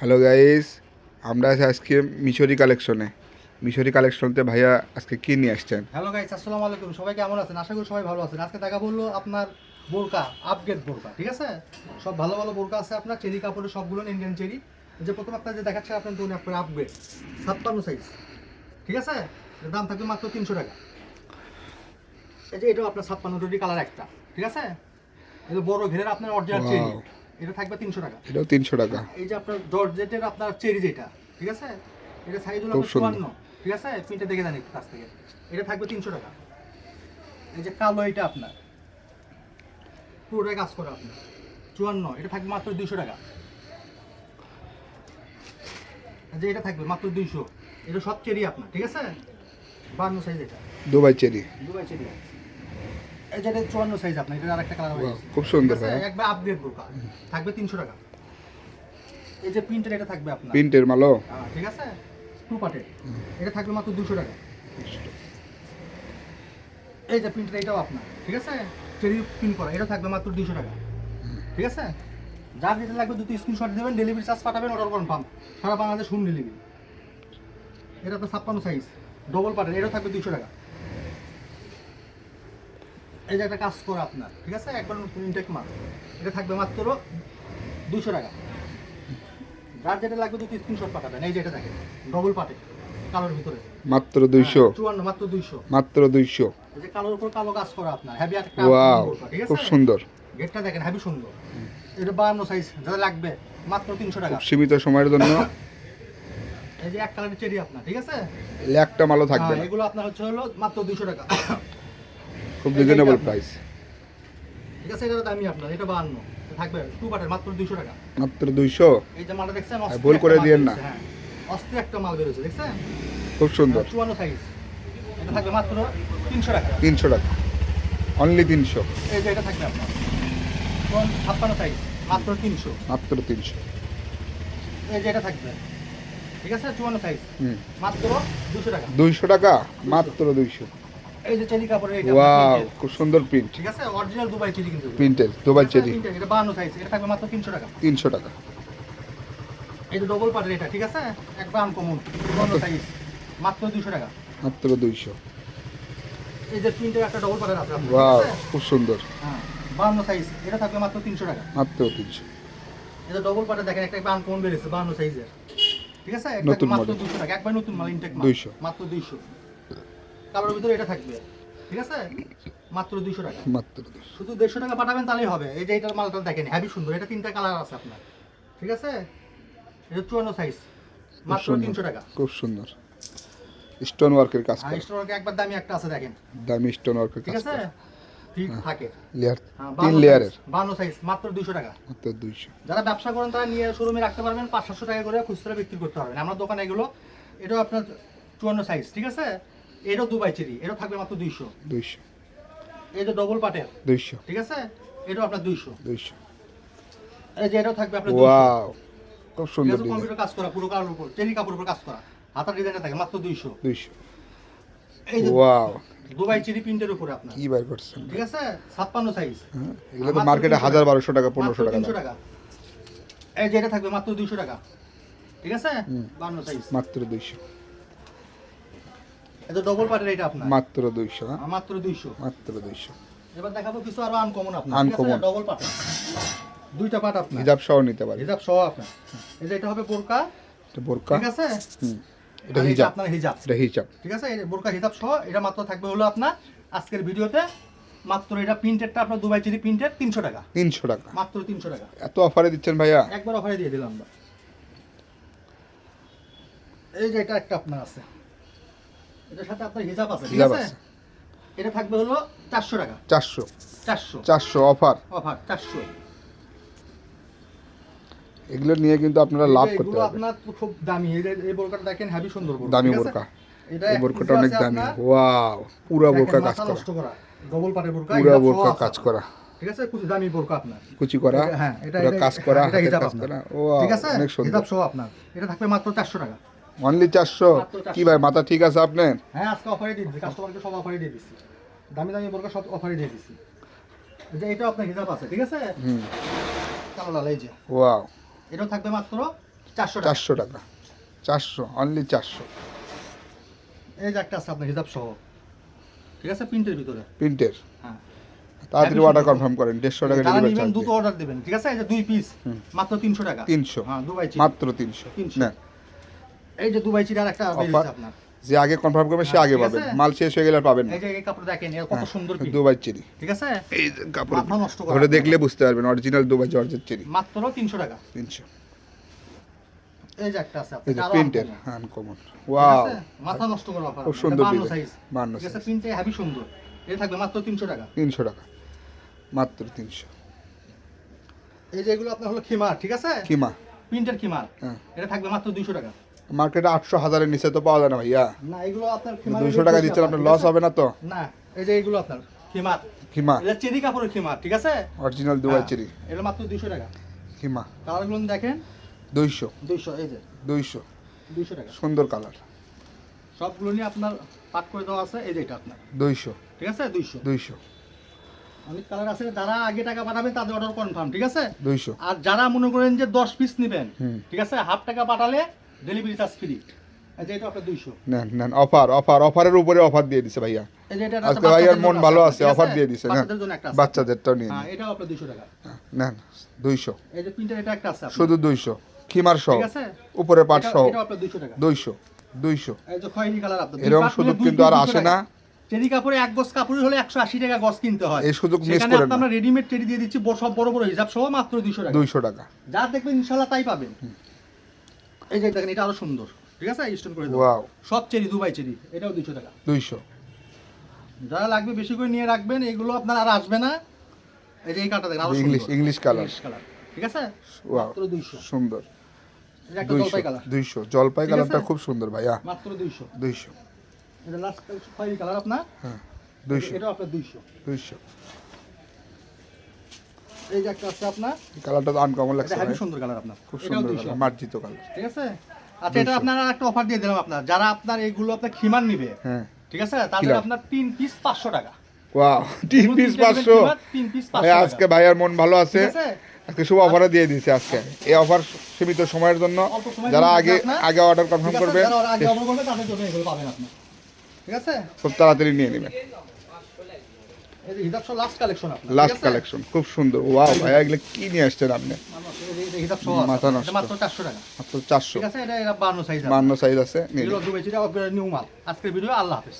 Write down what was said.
Hello guys আমরা আছি আজকে মিশরি কালেকশনে। মিশরি কালেকশনতে ভাইয়া আজকে কি নিয়ে আসছেন? হ্যালো গাইস আসসালামু আলাইকুম। সবাই কেমন আছেন? আশা করি সবাই ভালো আছেন। আজকে দেখা বলল আপনার বোরকা আপগ্রেড বোরকা ঠিক আছে? সব ভালো ভালো বোরকা আছে আপনার। চেরি কাপড়ের সবগুলো ইন্ডিয়ান চেরি। যে প্রথম আপনার যে দেখাচ্ছে আপনার ধরুন আপনার আপগ্রেড ছাপ্পান্ন সাইজ ঠিক আছে? দাম থাকবে মাত্র তিনশো টাকা। এই যে এটাও আপনার ছাপ্পান্ন কালার একটা ঠিক আছে? যে বড় ঘেরের আপনার অরিজিনাল চেরি. এটা থাকবে তিনশো টাকা। এটাও তিনশো টাকা। এই যে আপনার জর্জেটের আপনার চেরি যেটা ঠিক আছে? এটা সাইজ হলো। চুয়ান্ন ঠিক আছে? প্রিন্টে দেখে জানি কাছ থেকে। এটা থাকবে তিনশো টাকা। এই যে কালো এটা আপনার। পুরোটাই কাজ করে আপনার। চুয়ান্ন এটা থাকবে মাত্র দুইশো টাকা। যে এটা থাকবে মাত্র দুইশো। এটা সব চেরি আপনার ঠিক আছে? বান্ন সাইজ এটা। Dubai cherry. Dubai cherry. এই যে এটা চুয়ান্ন সাইজ আপনার এটা আরেকটা কালার খুব সুন্দর? ভাইয়া একবার আপগ্রেড বোরকা থাকবে তিনশো টাকা। এই যে প্রিন্টের এটা থাকবে আপনার। প্রিন্টের মালও হ্যাঁ, ঠিক আছে? টু পার্টের এটা থাকবে মাত্র দুশো টাকা। এই যে প্রিন্টার এটাও আপনার ঠিক আছে? চেরি প্রিন্ট করা এটা থাকবে মাত্র দুশো টাকা। ঠিক আছে? যার যেটা লাগবে দুটো স্ক্রিনশট দেবেন ডেলিভারি চার্জ পাঠাবেন অর্ডার কনফার্ম সারা বাংলাদেশ হোম ডেলিভারি এটা আপনার ছাপ্পান্ন সাইজ ডবল পার্টের এটাও থাকবে দুশো টাকা। এই যে একটা কাজ করা আপনার ঠিক আছে? একবার ইনটেক মাল এটা থাকবে মাত্র দুশো টাকা। যার যেটা লাগবে দুটো স্ক্রিনশট পাঠাবেন। এই যেটা দেখেন ডবল পার্টে কালোর ভিতরে। মাত্র দুইশো। হ্যাঁ, চুয়ান্ন মাত্র দুইশো। মাত্র দুইশো। এই যে কালোর উপর কালো কাজ করা আপনার। হ্যাভি একটা ওয়াও খুব সুন্দর। গেটটা দেখেন হ্যাভি সুন্দর। এটা বাহান্ন সাইজ যারা লাগবে মাত্র তিনশো টাকা। সীমিত সময়ের জন্য। এই যে এক কালারের চেরি আপনার ঠিক আছে? একটা মালও থাকবে হ্যাঁ, এগুলো আপনার হচ্ছে হলো মাত্র দুশো টাকা। খুব রিজনেবল প্রাইস ঠিক আছে এটা দামি আপনার এটা বাহান্ন। থাকবে টু বাটের মাত্র দুশো টাকা। মাত্র দুইশো? এই যে মালটা দেখছেন অস্থির ভুল করে দিয়েন না। হ্যাঁ। অস্থির একটা মাল বেরোচ্ছে দেখছেন? খুব সুন্দর। চুয়ান্ন সাইজ এটা থাকবে মাত্র তিনশো টাকা। তিনশো টাকা। অনলি তিনশো। এই যে এটা থাকবে আপনার। চুয়ান্ন ছাপ্পান্ন সাইজ মাত্র তিনশো। মাত্র তিনশো। এই যে এটা থাকবে। ঠিক আছে চুয়ান্ন সাইজ হুম। মাত্র দুশো টাকা। দুইশো টাকা? মাত্র দুইশো। এই যে চেলি কাপড়ের এটা ওয়াও খুব সুন্দর প্রিন্ট ঠিক আছে? অরিজিনাল দুবাই চেরি কিন্তু। প্রিন্টের দুবাই চেরি এটা বাহান্ন সাইজ এটা থাকবে মাত্র তিনশো টাকা। তিনশো টাকা। এই যে ডবল পার্টের এটা ঠিক আছে? একবার আনকমন চুয়ান্ন সাইজ মাত্র দুশো টাকা। মাত্র দুইশো। এই যে প্রিন্টের একটা ডবল পার্টের আছে ওয়াও খুব সুন্দর। হ্যাঁ বাহান্ন সাইজ এটা থাকবে মাত্র তিনশো টাকা। মাত্র তিনশো। এটা ডবল পার্টে দেখেন একটা বেরিয়েছে বাহান্ন সাইজের ঠিক আছে? নতুন মাত্র model। দুশো টাকা একবার নতুন মাল। ইনটেক মাত্র দুইশো। কাপড়ের ভিতরে এটা থাকবে। ঠিক আছে? মাত্র দুইশো টাকা। মাত্র শুধু দেড়শো টাকা পাঠাবেন তাহলেই হবে। এই যে এটার মালটা দেখেন হ্যাভি সুন্দর। এটা তিনটা কালার আছে আপনার। ঠিক আছে? এটা চুয়ান্ন সাইজ মাত্র তিনশো টাকা। খুব সুন্দর। স্টোন ওয়ার্কের কাজ করে। স্টোরকে একবার দামি একটা আছে দেখেন। দামি স্টোন ওয়ার্কের কাজ করে। ঠিক থাকে। লেয়ার হ্যাঁ, তিন লেয়ারের 52 সাইজ মাত্র দুইশো টাকা। মাত্র দুইশো। যারা ব্যবসা করেন তারা নিয়ে শোরুমে রাখতে পারবেন পাঁচ সাতশো টাকা করে খুচরা বিক্রি করতে পারবেন। আমার দোকানে এগুলো এটাও আপনার চুয়ান্ন সাইজ ঠিক আছে? এটাও দুবাই চেরি এটাও থাকবে মাত্র দুইশো। দুইশো। এই যে ডবল পাটের দুইশো। ঠিক আছে? এটাও আপনার দুইশো। দুইশো। এই যে এটাও থাকবে আপনার ওয়াও খুব সুন্দর কম্পিউটার কাজ করা পুরো কালার উপর চেরি কাপড়ের উপর কাজ করা। হাতার ডিজাইনটা থাকে মাত্র দুইশো। দুইশো। এই যে ওয়াও। দুবাই চেরি প্রিন্টের উপরে আপনার। কি বার করছেন? ঠিক আছে? ছাপ্পান্ন সাইজ হ্যাঁ, এগুলো তো মার্কেটে হাজার বারোশো টাকা পনেরোশো টাকা তিনশো টাকা। এই যে এটা থাকবে মাত্র দুইশো টাকা। ঠিক আছে? বান্ন সাইজ মাত্র দুইশো। এটা ডবল পার্টের এটা আপনার? মাত্র দুইশো হ্যাঁ? মাত্র দুইশো। মাত্র দুইশো। এবার দেখাবো কিছু আরও আনকমন আপনার। Uncommon। ডবল পার্ট দুইটা পার্ট আপনার। হিজাব সহ নিতে পারি হিজাব সহ আপনার। এই যে এটা হবে বোরকা। এটা বোরকা। ঠিক আছে? হুম। এটা হিজাব। আপনার হিজাব। এটা হিজাব। ঠিক আছে? এই বোরকা হিজাব সহ এটা মাত্র থাকবে হলো আপনার আজকের ভিডিওতে। মাত্র এটা প্রিন্টেডটা আপনার দুবাই চিনি প্রিন্টেড তিনশো টাকা। তিনশো টাকা। মাত্র তিনশো টাকা। এত অফারে দিচ্ছেন ভাইয়া? একবার অফারে দিয়ে দিলাম। আমরা এই যে এটা একটা আপনার আছে। এটার সাথে আপনার হিজাব আছে ঠিক আছে? আছে। এটা থাকবে হলো চারশো টাকা। চারশো। চারশো। চারশো অফার। অফার চারশো। এগুলো নিয়ে কিন্তু আপনারা লাভ করতে পারবেন। আপনার খুব দামি। এই বোরকাটা দেখেন হেভি সুন্দর বোরকা দামি বোরকা। এই বোরকাটা অনেক দামি। ওয়াও পুরা বোরকা কাজ করা। ডবল পাটের বোরকা পুরা বোরকা কাজ করা। ঠিক আছে? খুব দামি বোরকা আপনার। কুচি করা হ্যাঁ এটা কাজ করা এটা হিজাব কাজ আপনার। করা। ও অনেক সুন্দর। হিজাব সহ আপনার। এটা থাকবে মাত্র চারশো টাকা। অনলি চারশো? কি ভাই মাথা ঠিক আছে আপনার হ্যাঁ আজকে অফারে দিয়ে দিচ্ছি কাস্টমারকে সব অফারে দিয়ে দিচ্ছি দামি দামি বোরকা সব অফারে দিয়ে দিচ্ছি যে এটা আপনার হিসাব আছে ঠিক আছে? হুম। কালো লাল এই যে। ওয়াও এটাও থাকবে মাত্র চারশো চারশো টাকা। চারশো অনলি চারশো। এই যে একটা আছে আপনার হিসাব সহ। ঠিক আছে প্রিন্টের ভিতরে। প্রিন্টের হ্যাঁ। তাড়াতাড়ি অর্ডার কনফার্ম করেন দেড়শো টাকা ডেলিভারি চার্জ দুটো অর্ডার দেবেন ঠিক আছে? এই যে দুই পিস মাত্র তিনশো টাকা। তিনশো। হ্যাঁ দুবাই মাত্র তিনশো। 300 নেন। এই যে দুবাই চিড়ি একটা বেরিয়েছে আপনার। যে আগে কনফার্ম করবে সে হ্যাঁ, আগে পাবেন মাল শেষ হয়ে গেলে আর পাবেন না। এই যে এই কাপড় দেখেন কত সুন্দর print, দুবাই চিরি। ঠিক আছে? এই কাপড় নষ্ট করা ধরে দেখলে বুঝতে পারবেন অরিজিনাল দুবাই জর্জের চিরি। মাত্র তিনশো টাকা। তিনশো। এই যে একটা আছে এই প্রিন্টের আনকমন। ওয়াও। মাথা নষ্ট করা অফার খুব সুন্দর সাইজ বান্ন ঠিক আছে? প্রিন্টে হেভি সুন্দর। এটা থাকবে মাত্র তিনশো টাকা। তিনশো টাকা। মাত্র তিনশো। এই যে এগুলো আপনার হলো খিমার ঠিক আছে? কিমা প্রিন্টের খিমার হ্যাঁ। এটা থাকবে মাত্র দুইশো টাকা। মার্কেটে আটশো হাজারের নিচে তো পাওয়া যায় না ভাইয়া। না এগুলো আপনার দুইশো টাকা দিচ্ছেন আপনার লস হবে না তো? না এই যে এগুলো আপনার খিমার কিমা এটা চেরি কাপড়ের খিমার ঠিক আছে? অরিজিনাল দুবাই হ্যাঁ, চিরি। এটা মাত্র দুইশো টাকা। কিমা কালারগুলো দেখেন। দুইশো। দুইশো এই যে। দুইশো। দুইশো টাকা। সুন্দর কালার। সবগুলো নিয়ে আপনার পাক করে দেওয়া আছে এই যে এটা আপনার। দুইশো। ঠিক আছে? দুইশো। দুইশো। অনেক কালার আছে যারা আগে টাকা পাঠাবেন তাদের অর্ডার কনফার্ম ঠিক আছে? দুইশো। আর যারা মনে করেন যে দশ পিস নেবেন। ঠিক আছে? হাফ টাকা পাঠালে ডেলিভারি চার্জ ফ্রি এই যে এটা আপনার দুইশো। নেন নেন অফার অফার অফারের উপরে অফার দিয়ে দিছে ভাইয়া। এই যে এটা একটা আজকে ভাইয়ার মন ভালো আছে। অফার দিয়ে দিছে নেন বাচ্চাদের জন্য একটা আছে। বাচ্চাদেরটাও নিয়ে এটাও আপনার দুইশো টাকা। নেন দুইশো। এই যে প্রিন্টার এটা একটা আছে শুধু দুইশো। খিমার সহ। উপরে পাট সহ। দুইশো দুইশো দুইশো। এই যে খয়েরি কালার আপনার। এরকম সুযোগ কিন্তু আর আসে না। টেরি কাপড়ে এক গজ কাপড় হলে একশো আশি টাকা গজ কিনতে হয়। এই সুযোগ করেন আমরা রেডিমেড টেরি দিয়ে দিচ্ছি সব বড় বড় হিসাব সহ মাত্র দুইশো টাকা। দুইশো টাকা। যা দেখবেন ইনশাল্লাহ তাই পাবেন। এই যে দেখেন এটা আরও সুন্দর। ঠিক আছে? স্টোন করে দেবো। ওয়াও সব চেরি দুবাই চেরি এটাও দুইশো টাকা। দুইশো। যারা লাগবে বেশি করে নিয়ে রাখবেন এগুলো আপনার আর আসবে না। এই যে এই কাটা দেখেন আরও ইংলিশ সুন্দর। ইংলিশ কালার ইংলিশ কালার ঠিক আছে? ওয়াও মাত্র দুইশো। সুন্দর। দুইশো জলপাই কালারটা খুব সুন্দর ভাইয়া মাত্র দুইশো। দুইশো। এটা লাস্ট কালার আপনার। হ্যাঁ দুইশো। এটাও আপনার দুইশো। দুইশো। এই যে একটা আছে আপনার কালারটা তো আনকমন লাগছে হেভি সুন্দর কালার আপনার। খুব সুন্দর কালার মার্জিত কালার। ঠিক আছে? আচ্ছা এটা আপনার একটা অফার দিয়ে দিলাম আপনার। যারা আপনার এগুলো আপনার খিমার নিবে হ্যাঁ। ঠিক আছে? তাদের আপনার তিন পিস পাঁচশো টাকা। ওয়াও তিন পিস পাঁচশো? আজকে ভাইয়ার মন ভালো আছে। আজকে শুভ অফারে দিয়ে দিয়েছে আজকে। এই অফার সীমিত সময়ের জন্য। যারা আগে আগে অর্ডার কনফার্ম করবে। যারা আগে অর্ডার করবে তাদের জন্য এগুলো পাবেন আপনি। ঠিক আছে? খুব তাড়াতাড়ি নিয়ে নেবেন। লাস্ট কালেকশন আপনার লাস্ট কালেকশন খুব সুন্দর। ওয়াও ভাইয়া এগুলো কি নিয়ে আসছেন আপনি? মাথা নষ্ট। মাত্র চারশো টাকা। মাত্র চারশো। ঠিক আছে এটা এটা বান্ন সাইজ মান্য সাইজ আছে নিউ মাল। আজকের ভিডিও আল্লাহ হাফেজ।